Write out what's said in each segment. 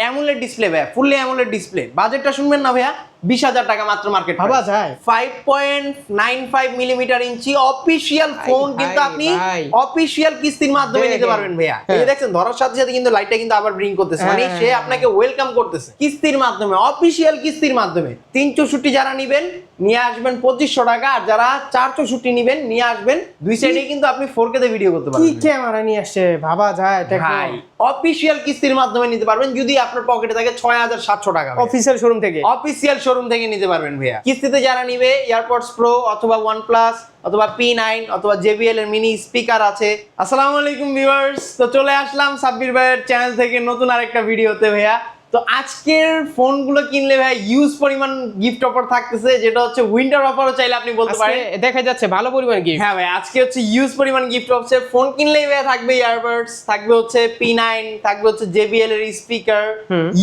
Amulet display ভাইয়া fully AMOLED display বাজেটটা শুনবেন না ভাইয়া? বিশ হাজার টাকা মাত্র মার্কেট ভাবা যায়। Five point nine five millimetre ইঞ্চি অফিসিয়াল ফোন কিন্তু আপনি অফিসিয়াল কিস্তির মাধ্যমে নিতে পারবেন ভাইয়া। এই হ্যাঁ। দেখছেন ধরার সাথে সাথে কিন্তু লাইটটা কিন্তু আবার ব্রিং করতেছে। মানে হ্যাঁ, সে আপনাকে ওয়েলকাম করতেছে। কিস্তির মাধ্যমে অফিসিয়াল কিস্তির মাধ্যমে। তিন চৌষট্টি যারা নিবেন নিয়ে আসবেন পঁচিশশো টাকা। আর যারা চার চৌষট্টি নিবেন নিয়ে আসবেন দুই সাইডে কিন্তু আপনি ফোর কে ভিডিও করতে কি ক্যামেরা নিয়ে আসছে ভাবা যায় ভাই অফিসিয়াল কিস্তির মাধ্যমে নিতে পারবেন। যদি আপনার পকেটে থাকে ছয় হাজার সাতশো টাকা অফিসিয়াল শোরুম থেকে? অফিসিয়াল শোরুম থেকে নিতে পারবেন ভাইয়া। কিস্তিতে যারা নিবে এয়ারপডস প্রো অথবা ওয়ান প্লাস অথবা পি নাইন অথবা জেবিএল এর মিনি স্পিকার আছে। আসসালামু আলাইকুম ভিউয়ার্স তো চলে আসলাম সাব্বির ভাইয়ের চ্যানেল থেকে নতুন আরেকটা ভিডিওতে ভাইয়া। তো আজকের ফোনগুলো কিনলে ভাই ইউজ পরিমাণ গিফট অফার থাকতেছে যেটা হচ্ছে উইন্টার অফারও চাইলে আপনি বলতে পারেন। দেখা যাচ্ছে ভালো পরিমাণ গিফট হ্যাঁ ভাই আজকে হচ্ছে ইউজ পরিমাণ গিফট হচ্ছে ফোন কিনলেই ভাই থাকবে ইয়ারবাডস থাকবে হচ্ছে পি নাইন থাকবে হচ্ছে জেবিএল এর স্পিকার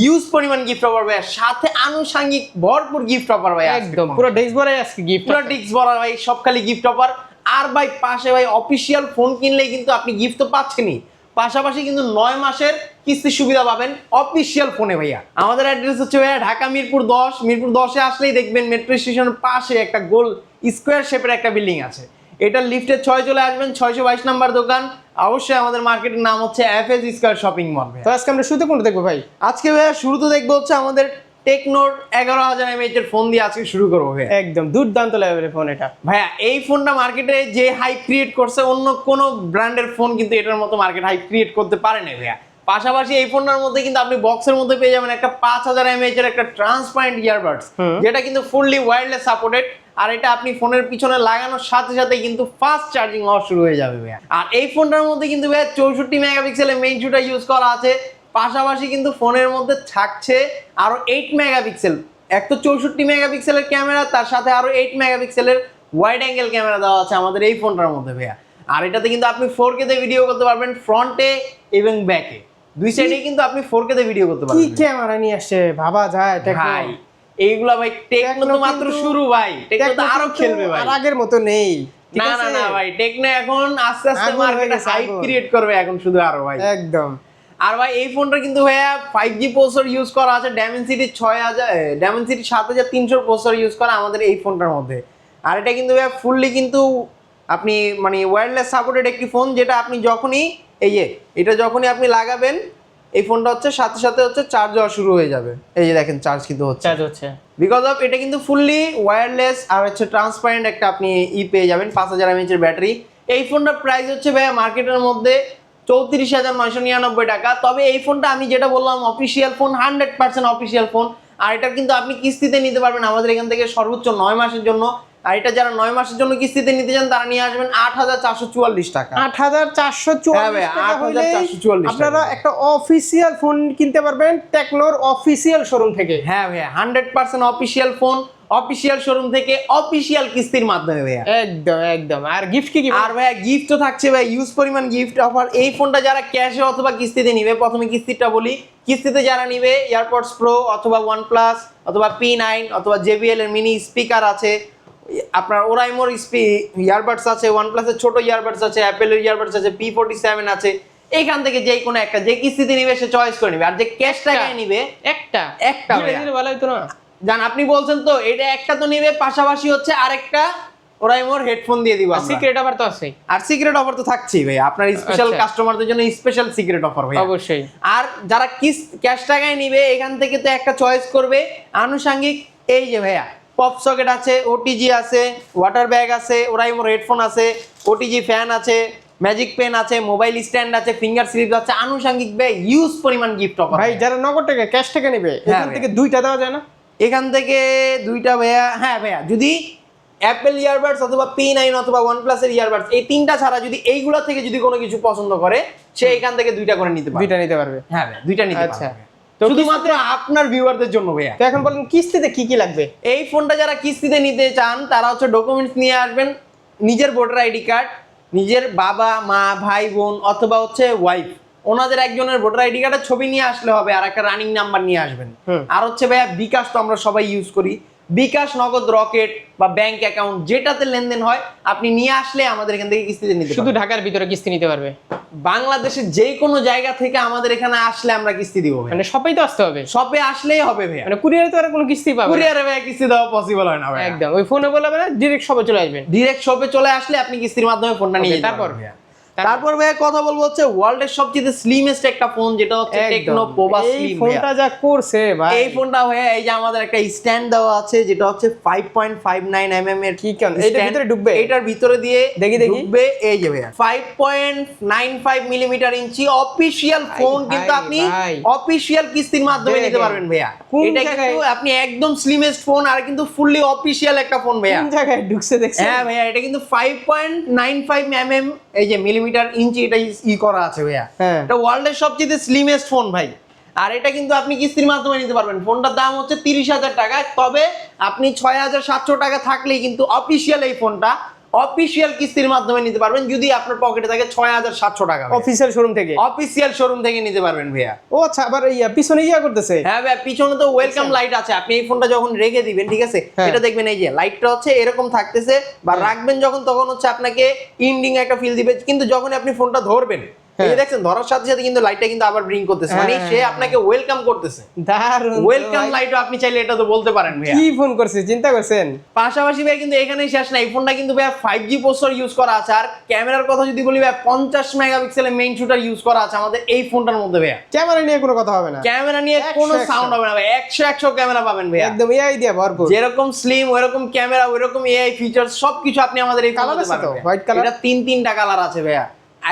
ইউজ পরিমাণ গিফট অফার ভাই সাথে আনুষঙ্গিক ভরপুর গিফট অফার ভাই একদম পুরো ডেস্ক ভরে আজকে গিফট পুরো ডিক্স ভরা ভাই সব খালি গিফট অফার আর ভাই পাশে ভাই অফিসিয়াল ফোন কিনলেই কিন্তু আপনি গিফট তো পাচ্ছেনই। পাশাপাশি কিন্তু নয় মাসের কিস্তির সুবিধা পাবেন অফিসিয়াল ফোনে ভাইয়া। আমাদের অ্যাড্রেস হচ্ছে ভাইয়া ঢাকা মিরপুর দশ। মিরপুর দশে আসলেই দেখবেন মেট্রো স্টেশনের পাশে একটা গোল স্কোয়ার শেপের একটা বিল্ডিং আছে। এটা লিফটের ছয় চলে আসবেন ছয়শো বাইশ নাম্বার দোকান। অবশ্যই আমাদের মার্কেটের নাম হচ্ছে F S Square shopping mall তো আজকে আমরা শুরুতে কোনটা দেখব ভাই? আজকে ভাইয়া শুরুতে দেখব হচ্ছে আমাদের টেকনোর এগারো হাজার এমএইচ এর ফোন দিয়ে আজকে শুরু করব ভাইয়া। একদম দুর্দান্ত লেভেলের ফোন এটা। ভাইয়া এই ফোনটা মার্কেটে যে হাইপ ক্রিয়েট করছে অন্য কোনো ব্র্যান্ডের ফোন কিন্তু এটার মতো মার্কেট হাইপ ক্রিয়েট করতে পারে না ভাইয়া। পাশাপাশি এই ফোনটার মধ্যে কিন্তু আপনি বক্সের মধ্যে পেয়ে যাবেন একটা পাঁচ হাজার এমএইচ এর একটা ট্রান্সপারেন্ট ইয়ারবাডস যেটা কিন্তু ফুললি ওয়্যারলেস সাপোর্টেড আর এটা আপনি ফোনের পিছনে লাগানোর সাথে সাথে কিন্তু ফাস্ট চার্জিং হওয়া শুরু হয়ে যাবে ভাইয়া। আর এই ফোনটার মধ্যে কিন্তু ভাইয়া চৌষট্টি মেগাপিক্সেলের মেইন শুটার ইউজ করা আছে। পাশাপাশি কিন্তু ফোনের মধ্যে থাকছে আরও এইট মেগাপিক্সেল এক তো চৌষট্টি মেগাপিক্সেলের ক্যামেরা তার সাথে আরও এইট মেগাপিক্সেলের ওয়াইড অ্যাঙ্গেল ক্যামেরা দেওয়া আছে আমাদের এই ফোনটার মধ্যে ভাইয়া। আর এটাতে কিন্তু আপনি ফোর তে ভিডিও করতে পারবেন ফ্রন্টে এবং ব্যাকে দুই সাইডে কিন্তু আপনি ফোর তে ভিডিও করতে কি পারবেন ক্যামেরা নিয়ে আসছে ভাবা যায় ভাই এইগুলা ভাই টেকনো তো মাত্র শুরু ভাই। টেকনো তো আরও খেলবে ভাই। আর আগের মতো নেই না না না ভাই টেকনো এখন আস্তে আস্তে মার্কেটে হাইপ ক্রিয়েট করবে এখন শুধু আরও ভাই। একদম। আর ভাই এই ফোনটা কিন্তু ভাইয়া ফাইভ জি প্রসেসর ইউজ করা আছে ড্যামেন্সিটি ছয় হাজার ড্যামেন্সিটি সাত হাজার তিনশোর প্রসেসর ইউজ করা আমাদের এই ফোনটার মধ্যে। আর এটা কিন্তু ভাইয়া ফুললি কিন্তু আপনি মানে ওয়্যারলেস সাপোর্টেড একটি ফোন যেটা আপনি যখনই এই যে এটা যখনই আপনি লাগাবেন এই ফোনটা হচ্ছে সাথে সাথে হচ্ছে চার্জ হওয়া শুরু হয়ে যাবে। এই যে দেখেন চার্জ কিন্তু হচ্ছে। চার্জ হচ্ছে। বিকজ অফ এটা কিন্তু ফুললি ওয়্যারলেস আর হচ্ছে ট্রান্সপারেন্ট একটা আপনি ই পেয়ে যাবেন পাঁচ হাজার এমএচের ব্যাটারি এই ফোনটার প্রাইস হচ্ছে ভাইয়া মার্কেটের মধ্যে চৌত্রিশ হাজার নয়শো নিরানব্বই টাকা। তবে এই ফোনটা আমি যেটা বললাম official phone hundred percent official phone আর এটা কিন্তু আপনি কিস্তিতে নিতে পারবেন আমাদের এখান থেকে সর্বোচ্চ নয় মাসের জন্য। আর এটা যারা নয় মাসের জন্য কিস্তিতে নিতে চান তারা নিয়ে আসবেন আট হাজার চারশো চুয়াল্লিশ টাকা। আট হাজার চারশো হ্যাঁ চুয়াল্লিশ টাকা হইলে 8,444 আপনারা একটা অফিসিয়াল ফোন কিনতে পারবেন টেকনোর অফিসিয়াল শোরুম থেকে। হ্যাঁ ভাইয়া hundred percent official phone official showroom থেকে অফিসিয়াল কিস্তির মাধ্যমে ভাইয়া। একদম একদম। আর গিফট কি আর ভাইয়া গিফট তো থাকছে ভাই ইউজ পরিমাণ গিফট অফার এই ফোনটা যারা ক্যাশে অথবা কিস্তিতে নিবে প্রথমে কিস্তিটা বলি। কিস্তিতে যারা নিবে এয়ারপডস প্রো অথবা ওয়ানপ্লাস অথবা পি নাইন অথবা জেবিএল এর মিনি স্পিকার আছে। আপনার ওরাইমোর স্পি ইয়ারবাডস আছে ওয়ান প্লাসের ছোট ইয়ারবাডস আছে অ্যাপেলের ইয়ারবাডস আছে পি ফোর্টি সেভেন আছে। এইখান থেকে যে কোনো একটা যে কিস্তিতে নিবে সে চয়েস করে নিবে। আর যে ক্যাশ টাকায় নিবে একটা একটা হইতো না। জান আপনি বলছেন তো এটা একটা তো নিবে পাশাপাশি হচ্ছে আরেকটা ওরাইমোর হেডফোন দিয়ে দিব। সিক্রেট আবার তো আছে আর সিক্রেট অফার তো থাকছেই ভাই আপনার স্পেশাল আচ্ছা। কাস্টমারদের জন্য স্পেশাল সিক্রেট অফার ভাই অবশ্যই। আর যারা কিস ক্যাশ টাকায় নিবে এখান থেকে তো একটা চয়েস করবে। আনুষঙ্গিক এই যে ভাইয়া পপ সকেট আছে ওটিজি আছে ওয়াটার ব্যাগ আছে ওরাই মোর হেডফোন আছে ওটিজি ফ্যান আছে ম্যাজিক পেন আছে মোবাইল স্ট্যান্ড আছে ফিঙ্গার স্লিপ আছে আনুষঙ্গিক ভাই ইউজ পরিমাণ গিফট অফার ভাই যারা নগদ টাকা ক্যাশ টাকা নেবে হ্যাঁ এখান থেকে দুইটা দেওয়া যায় না? এখান থেকে দুইটা ভাইয়া হ্যাঁ ভাইয়া যদি অ্যাপেল ইয়ারবাডস অথবা পি নাইন অথবা ওয়ানপ্লাসের ইয়ারবাডস এই তিনটা ছাড়া যদি এইগুলো থেকে যদি কোনো কিছু পছন্দ করে সে এখান থেকে দুইটা করে নিতে পারে দুইটা নিতে পারবে। হ্যাঁ ভাইয়া দুইটা নিতে আচ্ছা। তো শুধুমাত্র আপনার ভিউয়ারদের জন্য ভাইয়া। তো এখন বলেন কিস্তিতে কি কি লাগবে? এই ফোনটা যারা কিস্তিতে নিতে চান তারা হচ্ছে ডকুমেন্টস নিয়ে আসবেন নিজের ভোটার আইডি কার্ড নিজের বাবা মা ভাই বোন অথবা হচ্ছে ওয়াইফ ওনাদের একজনের ভোটার আইডি কার্ডের ছবি নিয়ে আসলে হবে আর একটা রানিং নাম্বার নিয়ে আসবেন। আর হচ্ছে ভাইয়া বিকাশ তো আমরা সবাই ইউজ করি। বিকাশ নগদ রকেট বা ব্যাংক অ্যাকাউন্ট যেটাতে লেনদেন হয় আপনি নিয়ে আসলে আমাদের এখান থেকে কিস্তিতে নিতে শুধু ঢাকার ভিতরে কিস্তি নিতে পারবে? বাংলাদেশের যে কোনো জায়গা থেকে আমাদের এখানে আসলে আমরা কিস্তি দিব মানে সবাই তো আসতে হবে? সবে আসলেই হবে ভাইয়া। মানে কুরিয়ারে তো আর কোনো কিস্তি পাবে। কুরিয়ারে ভাইয়া কিস্তি দেওয়া পসিবল হয় না ভাইয়া। একদম। ওই ফোনে বলবে না ডিরেক্ট সবে চলে আসবেন। ডিরেক্ট শপে চলে আসলে আপনি কিস্তির মাধ্যমে ফোনটা নিয়ে তারপর? ভাইয়া। তারপর ভাইয়া কথা বলব হচ্ছে ওয়ার্ল্ডের সবচেয়ে স্লিমেস্ট একটা ফোন যেটা হচ্ছে টেকনো একদম পোভা এই স্লিম ফোনটা যা করছে ভাই। এই ফোনটা হয়ে এই যে আমাদের একটা স্ট্যান্ড দেওয়া আছে যেটা হচ্ছে 5.59 mm এর কি কেন? stand। ভিতরে ঢুকবে? এটার ভিতরে দিয়ে দেখি, দেখি। ঢুকবে এই যে ভাইয়া 5.95 মিলিমিটার ইঞ্চি অফিশিয়াল ফোন কিন্তু আপনি অফিশিয়াল কিস্তির মাধ্যমে নিতে পারবেন ভাইয়া। এটা কিন্তু আপনি একদম স্লিমেস্ট ফোন আর কিন্তু ফুললি অফিশিয়াল একটা ফোন ভাইয়া। কোন জায়গায় ঢুকছে দেখছেন? হ্যাঁ ভাইয়া এটা কিন্তু 5.95 mm এই যে মিলিমিটার ইঞ্চি এটা ই করা আছে ভাইয়া। হ্যাঁ। এটা ওয়ার্ল্ডের সবচেয়ে স্লিমেস্ট ফোন ভাই। আর এটা কিন্তু আপনি কিস্তির মাধ্যমে নিতে পারবেন। ফোনটার দাম হচ্ছে তিরিশ হাজার টাকা তবে আপনি ছয় হাজার সাতশো টাকা থাকলেই কিন্তু অফিসিয়াল এই ফোনটা অফিসিয়াল কিস্তির মাধ্যমে নিতে পারবেন যদি আপনার পকেটে থাকে ছয় হাজার সাতশো টাকা অফিসিয়াল শোরুম থেকে? অফিসিয়াল শোরুম থেকে নিতে পারবেন ভাইয়া। ও আচ্ছা আবার ইয়া পিছনে ইয়া করতেছে? হ্যাঁ ভাইয়া পিছনে তো ওয়েলকাম লাইট আছে। আপনি এই ফোনটা যখন রেখে দিবেন ঠিক আছে? হ্যাঁ। এটা দেখবেন এই যে লাইটটা হচ্ছে এরকম থাকতেছে বা রাখবেন যখন তখন হচ্ছে আপনাকে ইন্ডিং একটা ফিল দিবে কিন্তু যখন আপনি ফোনটা ধরবেন এই হ্যাঁ। দেখছেন ধরার সাথে সাথে কিন্তু লাইটটা কিন্তু আবার ব্রিং করতেছে। মানে হ্যাঁ, সে আপনাকে ওয়েলকাম করতেছে। দারুণ ওয়েলকাম ভাই। লাইটও আপনি চাইলে এটা তো বলতে পারেন ভাইয়া। কি ফোন করছে চিন্তা করছেন? পাশাপাশি ভাই কিন্তু এখানেই শেষ না এই ফোনটা কিন্তু ভাই ফাইভ জি প্রসেসর ইউজ করা আছে। আর ক্যামেরার কথা যদি বলি ভাই পঞ্চাশ মেগাপিক্সেলের মেইন শুটার ইউজ করা আছে আমাদের এই ফোনটার মধ্যে ভাইয়া। ক্যামেরা নিয়ে কোনো কথা হবে না। ক্যামেরা নিয়ে কোনো সাউন্ড হবে না ভাই একশো একশো ক্যামেরা পাবেন ভাইয়া। একদম এআই দিয়ে ভরপুর। যেরকম স্লিম ওইরকম ক্যামেরা ওইরকম এআই ফিচার সবকিছু আপনি আমাদের এই ফোনে আছে তো? White colour? এটা তিন তিনটা কালার আছে ভাইয়া।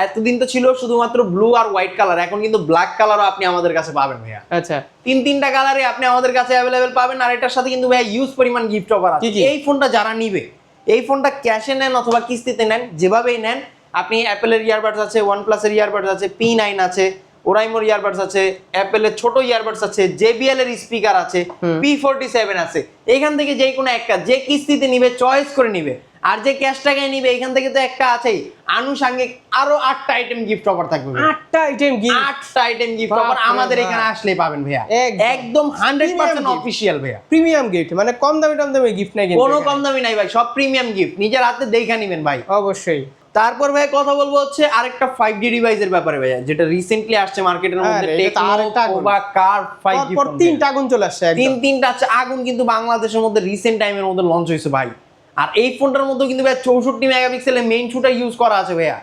এতদিন তো ছিল শুধুমাত্র ব্লু আর হোয়াইট কালার এখন কিন্তু ব্ল্যাক কালারও আপনি আমাদের কাছে পাবেন ভাইয়া। আচ্ছা। তিন তিনটা কালারে আপনি আমাদের কাছে অ্যাভেলেবেল পাবেন আর এটার সাথে কিন্তু ভাইয়া ইউজ পরিমাণ গিফট অফার আছে? এই ফোনটা যারা নিবে এই ফোনটা ক্যাশে নেন অথবা কিস্তিতে নেন যেভাবেই নেন আপনি অ্যাপেলের ইয়ারবাডস আছে ওয়ান প্লাসের ইয়ারবাডস আছে পি নাইন আছে ওরাইমোর ইয়ারবাডস আছে অ্যাপেলের ছোট ইয়ারবাডস আছে জেবিএল এর স্পিকার আছে পি ফোরটি সেভেন আছে। এখান থেকে যে কোনো একটা যে কিস্তিতে নিবে চয়েস করে নিবে। আর যে ক্যাশ টাকায় নিবে এখান থেকে তো একটা আছেই। আনুষাঙ্গিক আরও আটটা আইটেম গিফট অফার থাকবে। আটটা আইটেম গিফট আটটা আইটেম গিফট অফার আমাদের এখানে আসলে পাবেন ভাইয়া। একদম। একদম hundred percent Premium gift। Official ভাইয়া। প্রিমিয়াম গিফট মানে কম দামি টম দামি গিফট নাই কোনো কম দামি নাই ভাই সব প্রিমিয়াম গিফট নিজের হাতে দেখে নিবেন ভাই। অবশ্যই। তারপর ভাই কথা বলব হচ্ছে আরেকটা ফাইভ জি ডিভাইসের ব্যাপারে ভাইয়া যেটা রিসেন্টলি আসছে মার্কেটের মধ্যে তো আরেকটা টেকনো বা কার ফাইভ জি পর তিনটা আগুন চলে আসছে তিন তিনটা আগুন কিন্তু বাংলাদেশের মধ্যে রিসেন্ট টাইমের মধ্যে লঞ্চ হয়েছে ভাই। আর এই ফোনটার মধ্যে কিন্তু ভাই চৌষট্টি মেগাপিক্সেলের মেইন শুটার ইউজ করা আছে ভাইয়া।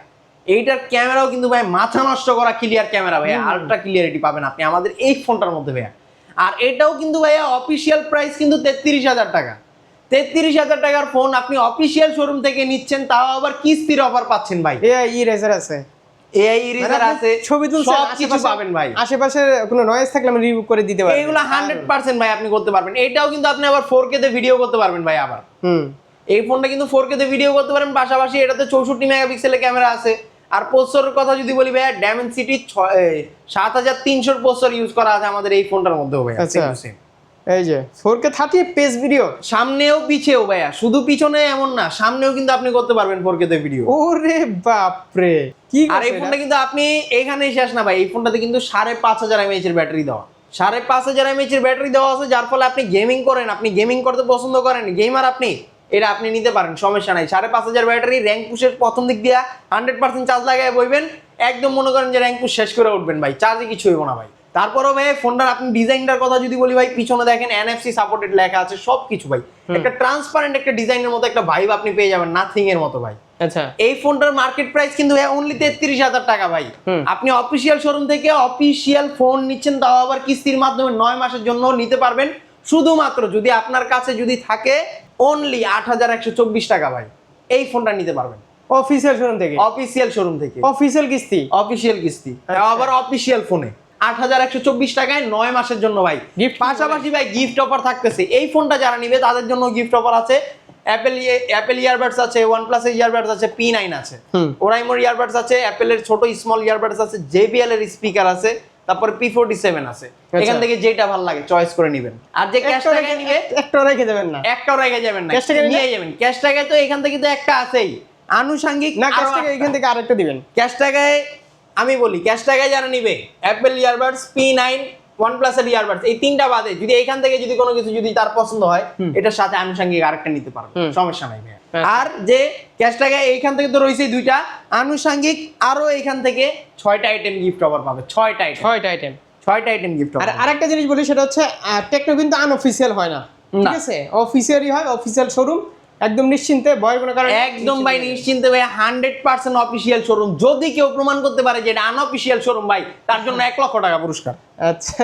এইটার ক্যামেরাও কিন্তু ভাই মাথা নষ্ট করা ক্লিয়ার ক্যামেরা ভাইয়া আলট্রা ক্লিয়ারিটি পাবেন আপনি আমাদের এই ফোনটার মধ্যে ভাইয়া। আর এটাও কিন্তু ভাইয়া অফিসিয়াল প্রাইস কিন্তু তেত্রিশ হাজার টাকা। তেত্রিশ হাজার টাকার ফোন আপনি অফিসিয়াল শোরুম থেকে নিচ্ছেন তাও আবার কিস্তির অফার পাচ্ছেন ভাই। এআই ইরেজার আছে। এআই মানে ইরেজার আছে ছবি তুলছেন সব কিছু পাবেন ভাই। আশেপাশে কোনো নয়েজ থাকলে আমি রিমুভ করে দিতে হান্ড্রেড পার্সেন্ট ভাই আপনি করতে পারবেন। এটাও কিন্তু আপনি আবার ফোর কে তে ভিডিও করতে পারবেন ভাই আবার। হুম। এই ফোনটা কিন্তু ফোর কে তে ভিডিও করতে পারেন পাশাপাশি এটাতে চৌষট্টি মেগাপিক্সেলের ক্যামেরা আছে। আর প্রসেসরের কথা যদি বলি ভাইয়া ড্যামেনসিটি সাত হাজার তিনশোর প্রসেসর ইউজ করা আছে আমাদের এই ফোনটার মধ্যে আচ্ছা। এই যে four K thirty page video সামনেও পিছেও ভাইয়া শুধু পিছনে এমন না সামনেও কিন্তু আপনি করতে পারবেন ফোর কে তে ভিডিও ওরে বাপরে কি আর এই ফোনটা কিন্তু আপনি এখানেই শেষ না ভাই এই ফোনটাতে কিন্তু সাড়ে পাঁচ হাজার এমএইচ এর ব্যাটারি দেওয়া। সাড়ে পাঁচ হাজার এমএইচ এর ব্যাটারি দেওয়া আছে যার ফলে আপনি গেমিং করেন আপনি গেমিং করতে পছন্দ করেন গেমার আপনি। এটা আপনি নিতে পারেন সমস্যা নাই। সাড়ে পাঁচ হাজার ব্যাটারি র্যাঙ্ক পুশের প্রথম দিক দিয়া হান্ড্রেড পার্সেন্ট চার্জ লাগায় বইবেন। একদম মনে করেন যে র্যাঙ্ক পুশ শেষ করে উঠবেন ভাই চার্জে কিছু হইব না ভাই। তারপরেও ভাই ফোনটার আপনি ডিজাইনটার কথা যদি বলি ভাই পিছনে দেখেন এনএফসি সাপোর্টেড লেখা আছে সব কিছু ভাই একটা ট্রান্সপারেন্ট একটা ডিজাইনের মতো একটা ভাইব আপনি পেয়ে যাবেন নাথিং এর মতো ভাই। আচ্ছা। এই ফোনটার মার্কেট প্রাইস কিন্তু অনলি তেত্রিশ হাজার টাকা ভাই। আপনি অফিসিয়াল শোরুম থেকে অফিসিয়াল ফোন নিচ্ছেন তাও আবার কিস্তির মাধ্যমে নয় মাসের জন্য নিতে পারবেন। শুধুমাত্র যদি আপনার কাছে যদি থাকে অনলি আট হাজার একশো চব্বিশ টাকা ভাই। এই ফোনটা নিতে পারবেন। অফিসিয়াল শোরুম থেকে? অফিসিয়াল শোরুম থেকে। অফিসিয়াল কিস্তি? অফিসিয়াল কিস্তি। আচ্ছা। আবার অফিসিয়াল ফোনে আট হাজার একশো চব্বিশ টাকায় নয় মাসের জন্য ভাই। Gift পাশাপাশি ভাই গিফট অফার থাকতেছে। এই ফোনটা যারা নিবে তাদের জন্য গিফট অফার আছে। অ্যাপেল অ্যাপেল ইয়ারবাডস আছে ওয়ান প্লাসের ইয়ারবাডস আছে পি নাইন আছে। ওরাইমোর ইয়ারবাডস আছে অ্যাপেলের ছোট স্মল ইয়ারবাডস আছে জেবিএল এর স্পিকার আছে। তারপর পি ফোরটি সেভেন আছে এখান থেকে যেটা ভালো লাগে চয়েস করে নিবেন। আর যে ক্যাশ টাকা একটা রেখে দেবেন না। একটাও রেখে যাবেন না টাকা নিয়ে যাবেন। ক্যাশ তো এখান থেকে তো একটা আছেই। আনুষাঙ্গিক না ক্যাশ টাকা এখান থেকে আরেকটা দিবেন। ক্যাশ টাকায় আমি বলি ক্যাশ টাকায় যারা নিবে অ্যাপেল ইয়ারবাডস পি নাইন ওয়ান প্লাসের ইয়ারবাডস এই তিনটা বাদে যদি থেকে যদি কোনো কিছু যদি তার পছন্দ হয় এটার সাথে আনুষঙ্গিক আরেকটা নিতে পারবে। সমস্যা নাই হ্যাঁ। আর যে ক্যাশ টাকা এইখান থেকে তো রয়েছে দুইটা আনুষঙ্গিক আরও এখান থেকে ছয়টা আইটেম গিফট অফার পাবে ছয়টা ছয়টা আইটেম ছয়টা আইটেম গিফট আর আরেকটা জিনিস বলি সেটা হচ্ছে টেকনো কিন্তু আনঅফিসিয়াল হয় না। ঠিক। আছে? অফিসিয়ালই হয় অফিসিয়াল শোরুম একদম নিশ্চিন্তে ভয় কোনো কারণে একদম ভাই নিশ্চিন্তে ভাই হান্ড্রেড পার্সেন্ট অফিসিয়াল শোরুম যদি কেউ প্রমাণ করতে পারে যে এটা আনঅফিসিয়াল শোরুম ভাই তার জন্য এক লক্ষ টাকা পুরস্কার। আচ্ছা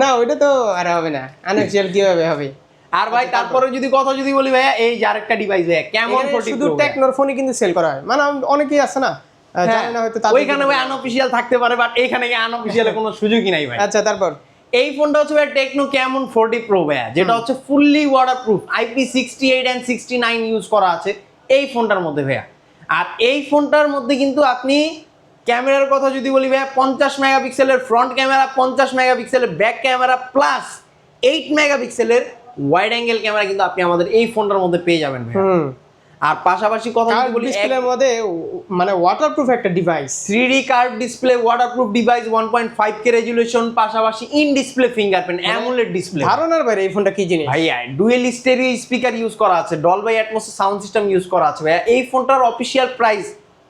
না ওইটা তো আর হবে না। আনঅফিসিয়াল কীভাবে হবে? আর ভাই তারপরে? যদি কথা যদি বলি ভাইয়া এই যে আরেকটা ডিভাইস ভাইয়া কেমন শুধু টেকনোর ফোনই কিন্তু সেল করা হয়। মানে অনেকেই আছে না? হ্যাঁ, জানে না হয়তো তাদের ওইখানে ভাই আনঅফিসিয়াল থাকতে পারে বাট এখানে আনঅফিসিয়াল কোনো সুযোগই নাই ভাই। আচ্ছা তারপর? এই ফোনটা হচ্ছে ভাই টেকনো ক্যামন ফোরটি প্রো ভাইয়া যেটা হচ্ছে fully waterproof IP sixty eight and sixty nine use করা আছে এই ফোনটার মধ্যে ভাইয়া। আর এই ফোনটার মধ্যে কিন্তু আপনি ক্যামেরার কথা যদি বলি ভাইয়া পঞ্চাশ মেগাপিক্সেলের ফ্রন্ট ক্যামেরা পঞ্চাশ মেগাপিক্সেলের ব্যাক ক্যামেরা প্লাস এইট মেগাপিক্সেলের ওয়াইড অ্যাঙ্গেল ক্যামেরা কিন্তু আপনি আমাদের এই ফোনটার মধ্যে পেয়ে যাবেন ভাইয়া। আর পাশাপাশি কথা বলি ডিসপ্লের মধ্যে মানে ওয়াটারপ্রুফ একটা device three D curve display waterproof device one point five K resolution পাশাপাশি in display fingerprint AMOLED display ধারণার বাইরে এই ফোনটা কি জিনিস? ভাইয়া ডুয়েল স্টেরিও স্পিকার ইউজ করা আছে Dolby Atmos sound system use করা আছে। ভাইয়া এই ফোনটার অফিসিয়াল প্রাইস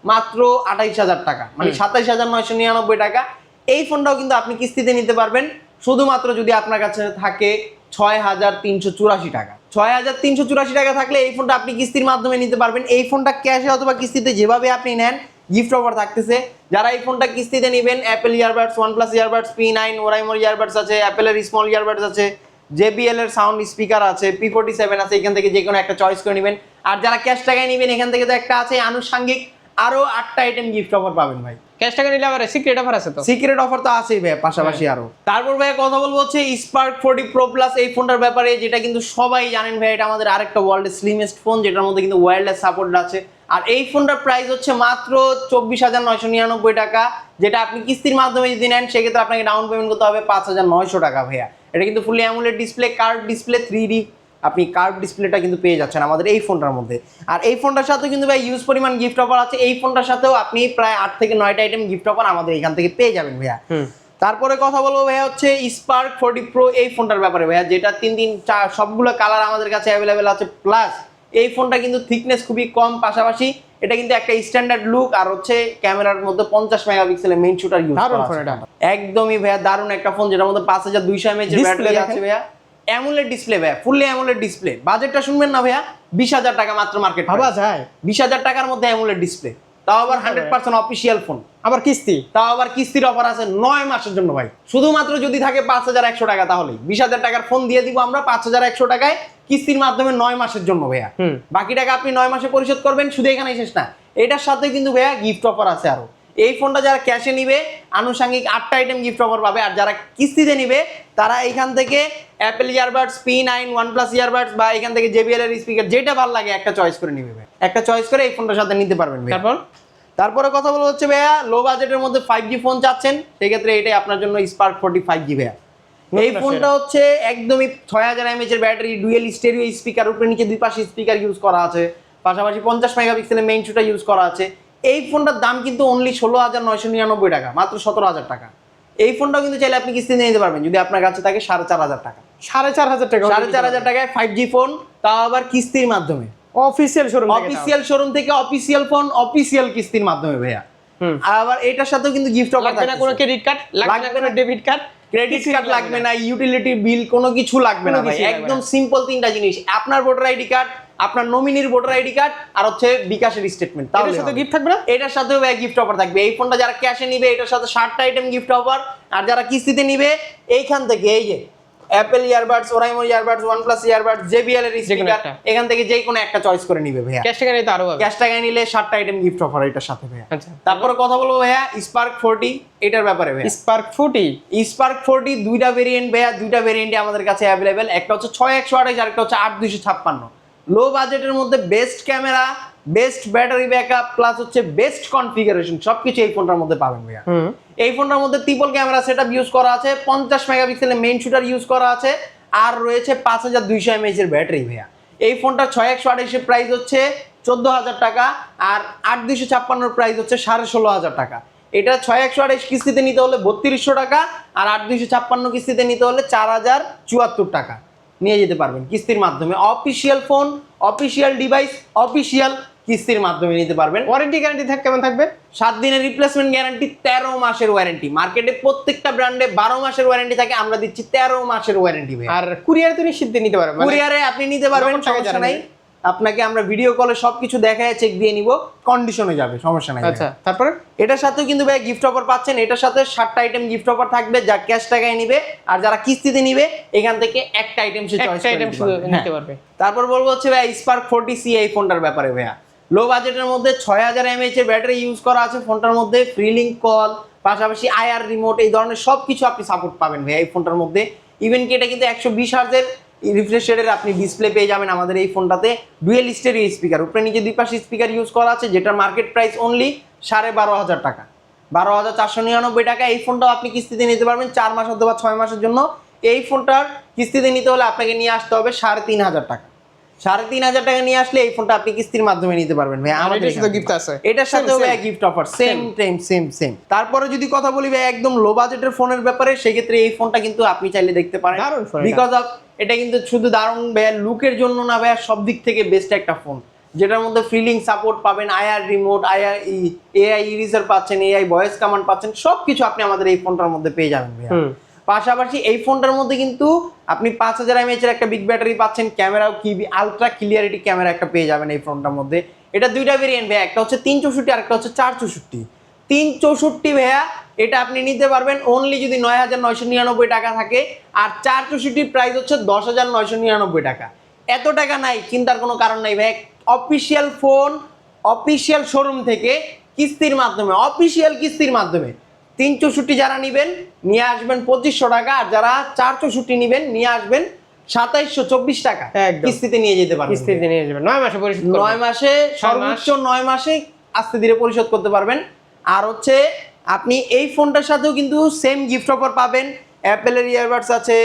মাত্র আঠাইশ হাজার টাকা মানে সাতাইশ হাজার নয়শো নিরানব্বই টাকা। এই ফোনটাও কিন্তু আপনি কিস্তিতে নিতে পারবেন শুধুমাত্র যদি আপনার কাছে থাকে ছয় হাজার তিনশো চুরাশি টাকা। ছয় হাজার তিনশো চুরাশি টাকা থাকলে এই ফোনটা আপনি কিস্তির মাধ্যমে নিতে পারবেন। এই ফোনটা ক্যাশে অথবা কিস্তিতে যেভাবে আপনি নেন গিফট অফার থাকতেছে। যারা এই ফোনটা কিস্তিতে নেবেন Apple earbuds OnePlus earbuds P nine ওরাইমোর earbuds আছে অ্যাপেলের স্মল ইয়ারবাডস আছে জেবিএল এর সাউন্ড স্পিকার আছে পি ফোর্টি সেভেন আছে, এখান থেকে যে কোনো একটা চয়েস করে নেবেন। আর যারা ক্যাশ টাকায় নেবেন, এখান থেকে তো একটা আছে আনুষঙ্গিক আরও আটটা আইটেম গিফট অফার পাবেন ভাই। ক্যাশ টাকা নিলে আবার সিক্রেট অফার আছে তো। সিক্রেট অফার তো আছেই ভাই পাশাপাশি আরও। তারপর ভাই কথা বলব হচ্ছে স্পার্ক ফোর্টি প্রো প্লাস এই ফোনটার ব্যাপারে যেটা কিন্তু সবাই জানেন ভাই এটা আমাদের আরেকটা ওয়ার্ল্ডের স্লিমেস্ট ফোন যেটার মধ্যে কিন্তু ওয়্যারলেস সাপোর্ট আছে। আর এই ফোনটার প্রাইস হচ্ছে মাত্র চব্বিশ হাজার নয়শো নিরানব্বই টাকা যেটা আপনি কিস্তির মাধ্যমে যদি নেন সেক্ষেত্রে আপনাকে ডাউন পেমেন্ট করতে হবে পাঁচ হাজার নয়শো টাকা ভাইয়া। এটা কিন্তু fully AMOLED display curved display three D আপনি কার্ভ ডিসপ্লেটা কিন্তু পেয়ে যাচ্ছেন আমাদের এই ফোনটার মধ্যে। আর এই ফোনটার সাথেও কিন্তু ভাই ইউজ পরিমাণ গিফট অফার আছে। এই ফোনটার সাথেও আপনি প্রায় আট থেকে নয়টা আইটেম গিফট অফার আমাদের এখান থেকে পেয়ে যাবেন ভাইয়া। তারপরে কথা বলব ভাইয়া হচ্ছে স্পার্ক ফোর্টি প্রো এই ফোনটার ব্যাপারে ভাইয়া যেটা তিন তিন চার সবগুলো কালার আমাদের কাছে অ্যাভেলেবেল আছে। প্লাস এই ফোনটা কিন্তু থিকনেস খুবই কম পাশাপাশি এটা কিন্তু একটা স্ট্যান্ডার্ড লুক আর হচ্ছে ক্যামেরার মধ্যে পঞ্চাশ মেগাপিক্সেলের মেইন শুটার ইউজ। একদমই ভাইয়া দারুণ একটা ফোন যেটার মধ্যে পাঁচ হাজার দুইশো এমএচ ব্যাটারি আছে ভাইয়া। অ্যামুলেট ডিসপ্লে ভাইয়া ফুললি অ্যামুলেট ডিসপ্লে বাজেটটা শুনবেন না ভাইয়া বিশ হাজার টাকা মাত্র মার্কেট ভাবা যায়। বিশ হাজার টাকার মধ্যে অ্যামুলেট ডিসপ্লে তাও আবার হান্ড্রেড পার্সেন্ট অফিসিয়াল ফোন আবার কিস্তি। তাও আবার কিস্তির অফার আছে নয় মাসের জন্য ভাই। শুধুমাত্র যদি থাকে পাঁচ হাজার একশো টাকা তাহলে। বিশ হাজার টাকার ফোন দিয়ে দিব আমরা পাঁচ হাজার একশো টাকায় কিস্তির মাধ্যমে নয় মাসের জন্য ভাইয়া। বাকি টাকা আপনি নয় মাসে পরিশোধ করবেন শুধু এখানে শেষ না। এটার সাথে কিন্তু ভাইয়া গিফট অফার আছে আরও। এই ফোনটা যারা ক্যাশে নিবে আনুষঙ্গিক আটটা আইটেম গিফট অফার পাবে। আর যারা কিস্তিতে নিবে তারা এখান থেকে Apple earbuds P nine OnePlus earbuds বা এখান থেকে জেবিএল এর স্পিকার যেটা ভালো লাগে একটা চয়েস করে নিবে একটা চয়েস করে এই ফোনটার সাথে নিতে পারবেন তারপর? তারপরে কথা বলা হচ্ছে ভাইয়া লো বাজেটের মধ্যে ফাইভ জি ফোন চাচ্ছেন সেক্ষেত্রে এটাই আপনার জন্য স্পার্ক ফোর্টি ফাইভ জি ভাইয়া। এই ফোনটা হচ্ছে একদমই ছয় হাজার এমএচ এর ব্যাটারি ডুয়েল স্টেরিও স্পিকার উপরে নিচে দুই পাশে স্পিকার ইউজ করা আছে। পাশাপাশি পঞ্চাশ মেগাপিক্সেলের মেইন শুটা ইউজ করা আছে। এই ফোনটার দাম কিন্তু অনলি ষোলো হাজার নয়শো নিরানব্বই টাকা মাত্র সতেরো হাজার টাকা। এই ফোনটাও কিন্তু চাইলে আপনি কিস্তিতে নিতে পারবেন। যদি আপনার কাছে থাকে সাড়ে চার হাজার টাকা। সাড়ে চার হাজার টাকা সাড়ে চার হাজার টাকায় ফাইভ জি ফোন তাও আবার কিস্তির মাধ্যমে। অফিসিয়াল শোরুম অফিসিয়াল শোরুম থেকে অফিসিয়াল ফোন অফিসিয়াল কিস্তির মাধ্যমে ভাইয়া। হুম। আবার এটার সাথেও কিন্তু গিফট অফার লাগবে না কোনো ক্রেডিট কার্ড লাগবে না কোনো ডেবিট কার্ড ক্রেডিট কার্ড লাগবে না ইউটিলিটি বিল কোনো কিছু লাগবে না ভাই। একদম সিম্পল তিনটা জিনিস। আপনার ভোটার আইডি কার্ড আপনার নমিনির ভোটার আইডি কার্ড আর হচ্ছে বিকাশের স্টেটমেন্ট তাহলে সাথে গিফট থাকবে না? এটার সাথেও গিফট অফার থাকবে। এই ফোনটা যারা ক্যাশে নিবে এটার সাথে ষাটটা আইটেম গিফট অফার আর যারা কিস্তিতে নিবে এইখান থেকে এই যে Apple earbuds Oraimo earbuds OnePlus earbuds JBL এর স্পিকার। এখান থেকে যে কোনো একটা চয়েস করে নিবে ভাইয়া। ক্যাশ টাকা নিতে আরও হবে। ক্যাশ টাকায় নিলে ষাটটা আইটেম গিফট অফার এটার সাথে ভাইয়া। আচ্ছা। তারপরে কথা বলব ভাইয়া স্পার্ক ফোরটি এটার ব্যাপারে ভাইয়া। স্পার্ক ফুটি স্পার্ক ফোরটি দুইটা ভেরিয়েন্ট ভাইয়া দুইটা ভেরিয়েন্টে আমাদের কাছে অ্যাভেলেবেল একটা হচ্ছে ছয় একশো আঠাশ আর একটা হচ্ছে আট দুইশো ছাপ্পান্ন। লো বাজেটের মধ্যে best camera best battery backup plus হচ্ছে বেস্ট কনফিগারেশন সবকিছু এই ফোনটার মধ্যে পাবেন ভাইয়া। হুম। এই ফোনটার মধ্যে ট্রিপল ক্যামেরা সেটআপ ইউজ করা আছে পঞ্চাশ মেগাপিক্সেলের মেইন শুটার ইউজ করা আছে আর রয়েছে পাঁচ হাজার দুইশো এমএইচ এর ব্যাটারি ভাইয়া। এই ফোনটা ছয় একশো আঠাশের প্রাইস হচ্ছে চোদ্দ হাজার টাকা আর আট দুইশো ছাপ্পান্নর প্রাইস হচ্ছে সাড়ে ষোলো হাজার টাকা। এটা ছয় একশো আঠাশ কিস্তিতে নিতে হলে বত্রিশশো টাকা আর আট দুইশো ছাপ্পান্ন কিস্তিতে নিতে হলে চার হাজার চুয়াত্তর টাকা। নিয়ে যেতে পারবেন কিস্তির মাধ্যমে। Official phone official device official কিস্তির মাধ্যমে নিতে পারবেন। ওয়ারেন্টি গ্যারান্টি থাকে কেমন থাকবে? সাত দিনের রিপ্লেসমেন্ট গ্যারান্টি তেরো মাসের ওয়ারেন্টি মার্কেটে প্রত্যেকটা ব্র্যান্ডে বারো মাসের ওয়ারেন্টি থাকে আমরা দিচ্ছি তেরো মাসের ওয়ারেন্টি আর কুরিয়ারে তো নিশ্চিত নিতে পারবেন মানে কুরিয়ারে আপনি নিতে পারবেন সমস্যা নাই। আপনাকে আমরা ভিডিও কলে সবকিছু দেখায় চেক দিয়ে নিব কন্ডিশনে যাবে সমস্যা নাই আচ্ছা তারপরে? এটার সাথেও কিন্তু ভাই গিফট অফার পাচ্ছেন এটার সাথে সাতটা আইটেম গিফট অফার থাকবে যা ক্যাশ টাকায় নিবে আর যারা কিস্তিতে নিবে এখান থেকে একটা আইটেম সে চয়েস শুধু নিতে পারবে। তারপর বলব হচ্ছে ভাই স্পার্ক ফোরটি সি এই ফোনটার ব্যাপারে ভাইয়া। লো বাজেটের মধ্যে ছয় হাজার এমএইচ এর ব্যাটারি ইউজ করা আছে ফোনটার মধ্যে ফ্রি লিঙ্ক কল পাশাপাশি আইআর রিমোট এই ধরনের সব কিছু আপনি সাপোর্ট পাবেন ভাইয়া এই ফোনটার মধ্যে। ইভেন কি এটা কিন্তু একশো বিশ হার্জের রিফ্রেশ রেটের আপনি ডিসপ্লে পেয়ে যাবেন আমাদের এই ফোনটাতে। ডুয়েল স্টেরিও স্পিকার উপরে নিচে দুই পাশে স্পিকার ইউজ করা আছে যেটার মার্কেট প্রাইস অনলি সাড়ে বারো হাজার টাকা। বারো হাজার চারশো নিরানব্বই টাকা এই ফোনটাও আপনি কিস্তিতে নিতে পারবেন চার মাস অথবা ছয় মাসের জন্য। এই ফোনটার কিস্তিতে নিতে হলে আপনাকে নিয়ে আসতে হবে সাড়ে তিন হাজার টাকা। সাড়ে তিন হাজার টাকা নিয়ে আসলে এই ফোনটা আপনি কিস্তির মাধ্যমে নিতে পারবেন ভাই আমাদের সাথে gift আছে। এটার সাথে ভাই. Gift offer same same same same তারপরে যদি কথা বলি ভাই একদম লো বাজেটের ফোনের ব্যাপারে সেক্ষেত্রে এই ফোনটা কিন্তু আপনি চাইলে দেখতে পারেন। বিকজ অফ এটা কিন্তু শুধু দারুণ ভাইয়া লুকের জন্য না ভাইয়া সব দিক থেকে বেস্ট একটা ফোন যেটার মধ্যে ফিলিং সাপোর্ট পাবেন IR remote IR AI eraser পাচ্ছেন এআই ভয়েস কমান্ড পাচ্ছেন সব কিছু আপনি আমাদের এই ফোনটার মধ্যে পেয়ে যাবেন ভাইয়া। পাশাপাশি এই ফোনটার মধ্যে কিন্তু আপনি পাঁচ হাজার এমএচ এর একটা বিগ ব্যাটারি পাচ্ছেন ক্যামেরাও কি আলট্রা ক্লিয়ারিটি ক্যামেরা একটা পেয়ে যাবেন এই ফোনটার মধ্যে। এটা দুইটা ভেরিয়েন্ট ভাইয়া একটা হচ্ছে তিন চৌষট্টি আর একটা হচ্ছে চার চৌষট্টি। তিন চৌষট্টি ভাইয়া এটা আপনি নিতে পারবেন অনলি যদি নয় হাজার নয়শো নিরানব্বই টাকা থাকে আর চার চৌষট্টির প্রাইস হচ্ছে দশ হাজার নয়শো নিরানব্বই টাকা। এত টাকা নাই চিন্তার কোনো কারণ নাই ভাই অফিসিয়াল ফোন অফিসিয়াল শোরুম থেকে কিস্তির মাধ্যমে অফিসিয়াল কিস্তির মাধ্যমে তিন চৌষট্টি যারা নেবেন নিয়ে আসবেন পঁচিশশো টাকা আর যারা চার চৌষট্টি নেবেন নিয়ে আসবেন সাতাইশশো চব্বিশ টাকা। কিস্তিতে নিয়ে যেতে পারবেন। কিস্তিতে নিয়ে যাবেন। নয় মাসে পরিশোধ নয় মাসে সর্বোচ্চ নয় মাসে আস্তে ধীরে পরিশোধ করতে পারবেন। আর হচ্ছে আপনি এই ফোনটার সাথেও কিন্তু সেম গিফট অফার পাবেন। অ্যাপেলের ইয়ারবাডস আছে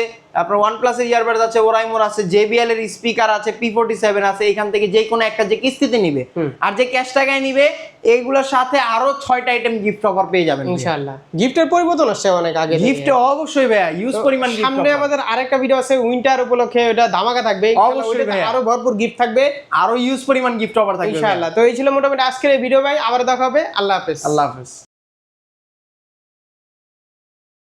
আপনার ওয়ান প্লাসের ইয়ারবাডস আছে ওরাইমোর আছে জেবিএল এর স্পিকার আছে পি ফোর্টি সেভেন আছে এখান থেকে যে কোনো একটা যে কিস্তিতে নিবে। আর যে ক্যাশ টাকায় নিবে এইগুলোর সাথে আরও ছয়টা আইটেম গিফট অফার পেয়ে যাবেন ইনশাআল্লাহ। গিফটের পরিবর্তন আসছে অনেক আগে গিফট অবশ্যই ভাইয়া ইউজ পরিমাণ সামনে আমাদের আরেকটা ভিডিও আছে উইন্টার উপলক্ষে ওটা ধামাকা থাকবে। অবশ্যই আরও ভরপুর গিফট থাকবে। আরও ইউজ পরিমাণ গিফট অফার থাকবে। ইনশাআল্লাহ। তো এই ছিল মোটামুটি আজকের এই ভিডিও ভাই। আবার দেখা হবে। আল্লাহ হাফেজ। আল্লাহ হাফেজ।